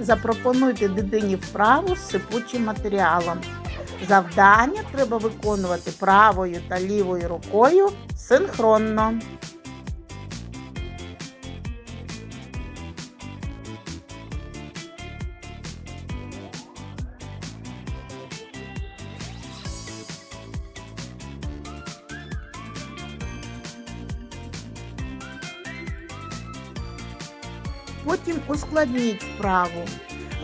Запропонуйте дитині вправу з сипучим матеріалом. Завдання треба виконувати правою та лівою рукою синхронно. Потім ускладніть вправу.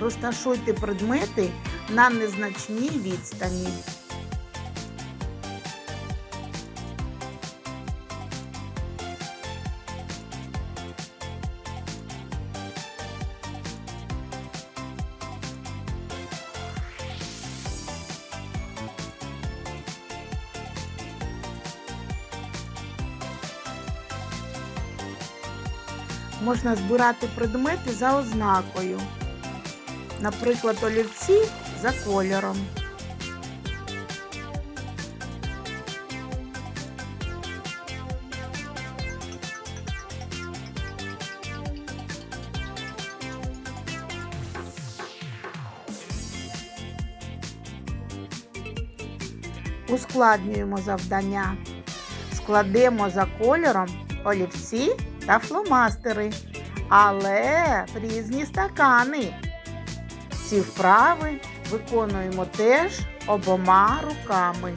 Розташуйте предмети на незначній відстані. Можна збирати предмети за ознакою. Наприклад, олівці за кольором. Ускладнюємо завдання. Складемо за кольором олівці та фломастери, але в різні стакани. Ці вправи виконуємо теж обома руками.